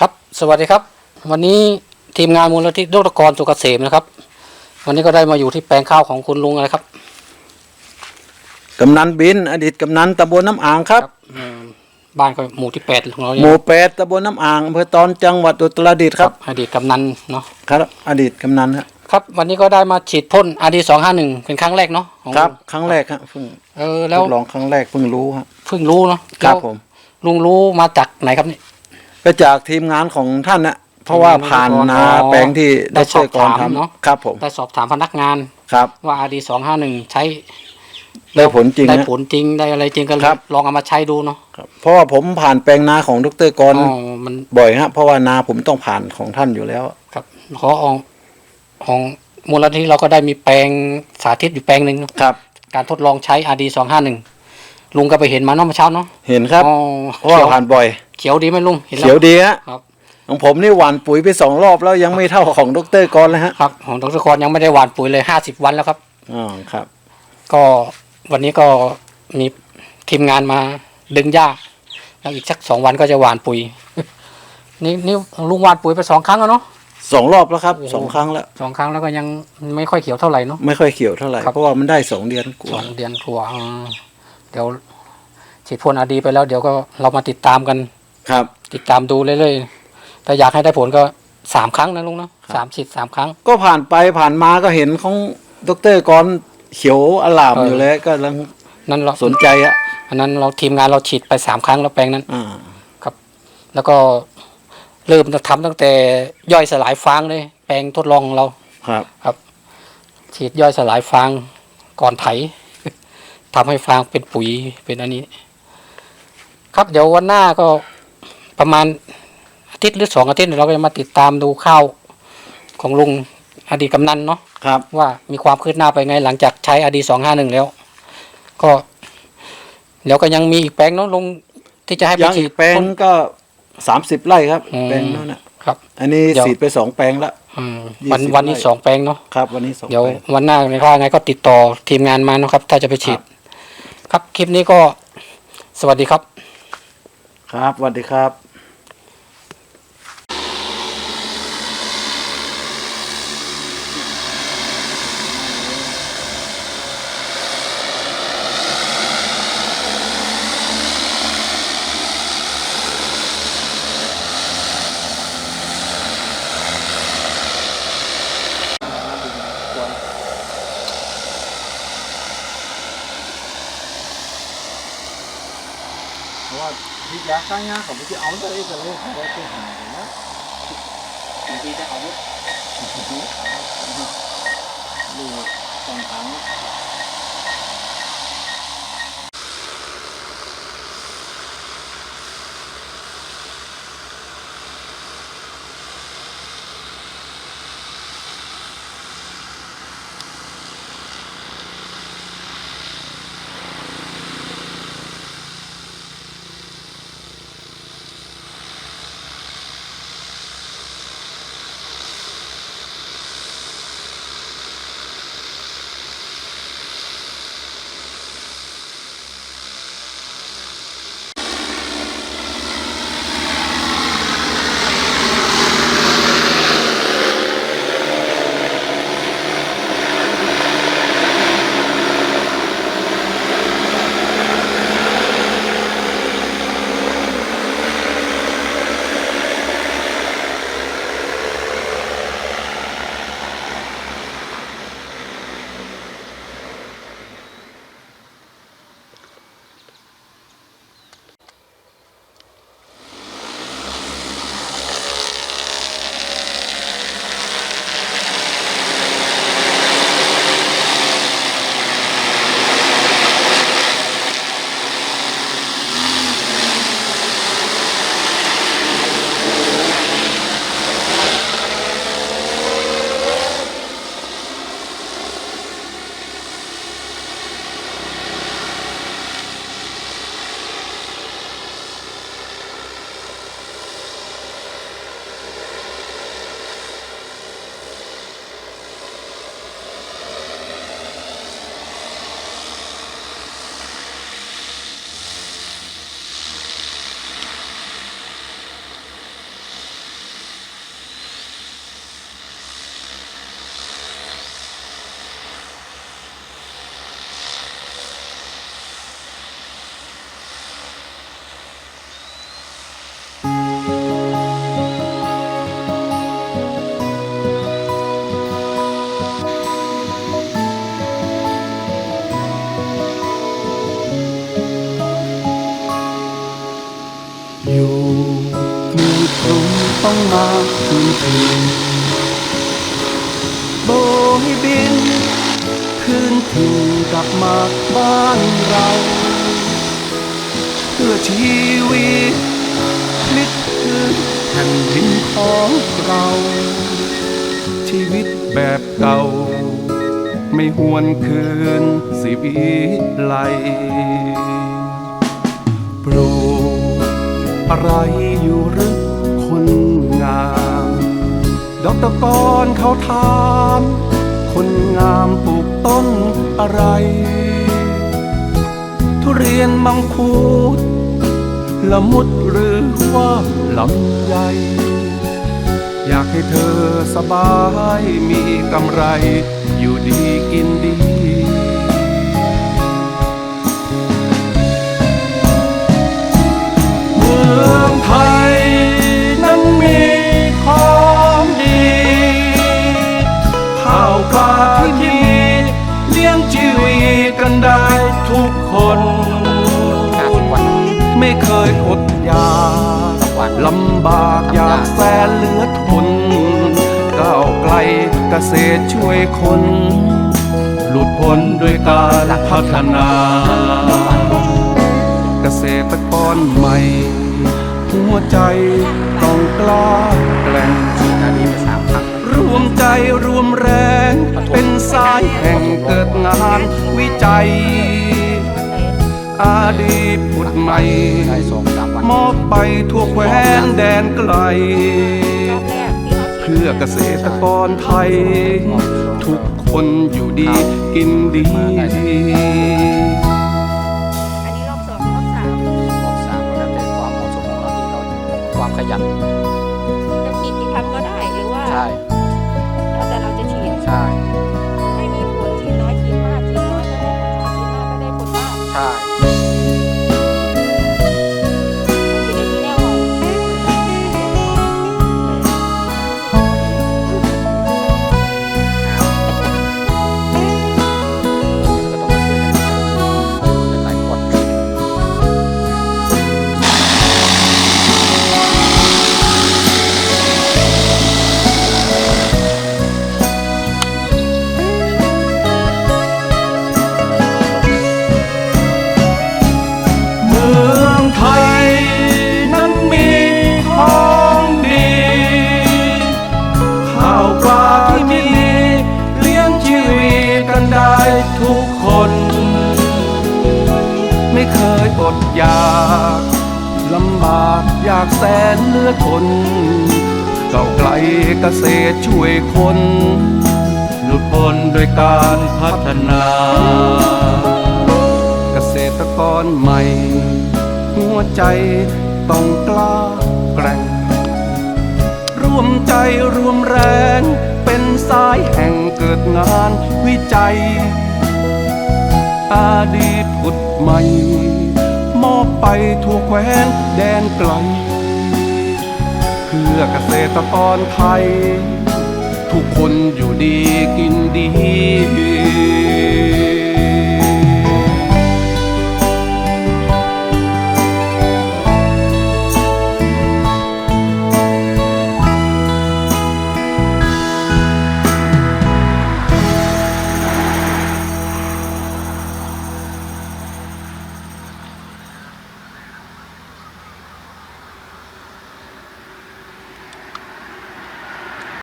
ครับสวัสดีครับ วันนี้ทีมงานมูลนิธิดรกรสุกเกษมนะครับ วันนี้ก็ได้มาอยู่ที่แปลงข้าวของคุณลุงอะไรครับกำนันบิน อดีตกำนันตำบลน้ำอ่างครับอืมบ้านก็หมู่ที่แปดของเราหเนี่ยมู่แปดตำบลน้ำอ่างอำเภอตอนจังหวัดอุตรดิตถ์ครับอดีตกำนันเนาะครับอดีตกำนันครับครับวันนี้ก็ได้มาฉีดพ่นอาดีสองห้าหนึ่งเป็นครั้งแรกเนาะของครับลุงครั้งแรกครับเพิ่งเออทแล้วดลองครั้งแรกเพิ่งรู้ครับเพิ่งรู้เนาะครับแล้วผมลุงรู้มาจากไหนครับนี่ ก็จากทีมงานของท่านนะเพราะว่าผ่านนาอ๋อแปลงที่ได้ได้ช่วยก่อนสอบถามเนอะทำครับผมได้สอบถามพนักงานครับ ว่าอาดีสองห้าหนึ่งใช้ได้ผลจริงได้นะผลจริงได้อะไรจริงก็เลยครับลองเอามาใช้ดูเนาะครับเพราะว่าผมผ่านแปลงนาของดรกรอ๋อมันบ่อยฮะเพราะว่านาผมต้องผ่านของท่านอยู่แล้ว ครับขอของของมูลนิธิเราก็ได้มีแปลงสาธิตอยู่แปลงหนึ่งครับ การทดลองใช้ RD สองห้าหนึ่งลุงก็ไปเห็นมาเนาะเมื่อเช้าเนาะเห็นครับอ๋อเพราะว่าเขียวผ่านบ่อย เขียวดีไหมลุงเห็นแล้เขียวดีฮะครับ ของผมนี่หว่านปุ๋ยไปสองรอบแล้วยังไม่เท่าของดรกรเลยฮะครับของดรกรยังไม่ได้หว่านปุ๋ยเลยห้าสิบวันแล้วครับอ๋อครับ ก็วันนี้ก็มีทีมงานมาดึงหญ้าแล้วอีกสักสองวันก็จะหว่านปุ๋ย นี่นี่ลุงหว่านปุ๋ยไปสองครั้งแล้วเนาะ สองรอบแล้วครับโอ้โห สองครั้งแล้ว สองครั้งแล้วก็ยังไม่ค่อยเขียวเท่าไหร่เนาะ ไม่ค่อยเขียวเท่าไหร่ครับ เพราะว่ามันได้สองเดือนกสว่าองเดือนกว่าอ่าเดี๋ยวฉีดพ่นอาดีไปแล้วเดี๋ยวก็เรามาติดตามกัน ครับ ติดตามดูเรื่อยๆแต่อยากให้ได้ผลก็สามครั้งนะลุงเนาะสามฉีดสามครั้ง ก็ผ่านไปผ่านมาก็เห็นของดรกรเขียวอลามเออออยู่แล้วก็ลังนั่นเราสนใจอะอันนั้นเราทีมงานเราฉีดไปสามครั้งแล้วแปลงนั้นอ่าแล้วก็เริ่มจะทำตั้งแต่ย่อยสลายฟางเลย แปลงทดลองของเราครับ ฉีดย่อยสลายฟางก่อนไถทำให้ฟางเป็นปุ๋ยเป็นอันนี้ ครับเดี๋ยววันหน้าก็ ประมาณอาทิตย์หรือสองอาทิตย์เราก็จะมาติดตามดูข้าวของลุงอดีตกำนันเนาะครับ ว่ามีความคืบหน้าไปไงหลังจากใช้อดีสองห้าหนึ่งแล้ว ก็เดี๋ยวก็ยังมีอีกแปลงเนาะลุงที่จะให้ไปยังฉีอีดกแปลงก็สามสิบไร่ครับอืม แปลงนั้นนะครับ อันนี้เดี๋ยวสีดไปสองแปลงแล้วอืมวัน20วันนี้ไร่ สองแปลงเนาะ ครับ วันนี้สองเดี๋ยวแปลง วันหน้าในถ้าไงก็ติดต่อทีมงานมานะครับ ถ้าจะไปฉีด ครับคลิปนี้ก็สวัสดีครับ ครับสวัสดีครับ เพราะว่า ข้างงาของพี่เอาเลยจะเลยเขาไปหานะบางทีจะเอานี่สองครั้ง ต้องมาคืนถิ่นโบยบิน คืนถิ่นกลับมาบ้านเรา เพื่อชีวิตพลิกคืนแผ่นดินของเรา ชีวิตแบบเก่า ไม่หวนคืนสิวิไลปลูกอะไรอยู่หรือคนามดอกตะกอนเขาถาม คนงามปลูกต้นอะไร ทุเรียนมังคุดละมุดหรือว่าลำไยอยากให้เธอสบายมีกำไรอยู่ดีกินดีเมืองไทย กันได้ทุกคน50วันไม่เคยอดอยากวันลำบากอยากแสนเหลือทนก้าวไกลเกษตรช่วยคน หลุดพ้นด้วยการพัฒนา เกษตรกรใหม่ หัวใจต้องกล้า รวมแรง เป็นสายแห่งเกิดงานวิจัย อาดีตผุดใหม่ได้สองสามวันมอบไปทั่วแคว้นแดนไกล เพื่อเกษตรกรไทย ทุกคนอยู่ดีกินดีอันนี้รอบสองรอบสามรอบสามก็แล้วแต่ความเหมาะสมของเราที่เราความขยันจะฉีดกี่ครั้งก็ได้หรือว่าใช่ กันได้ทุกคน ไม่เคยอดอยากลำบากอยากแสนเลือทนเก่าไกลเกษตรช่วยคน หลุดพ้นโดยการพัฒนา เกษตรกรใหม่ หัวใจต้องกล้าแกร่ง ร่วมใจรวมแรง สายแห่งเกิดงานวิจัย อดีตผุดใหม่ มอบไปทั่วแคว้นแดนไกล เพื่อเกษตรกรไทย ทุกคนอยู่ดีกินดี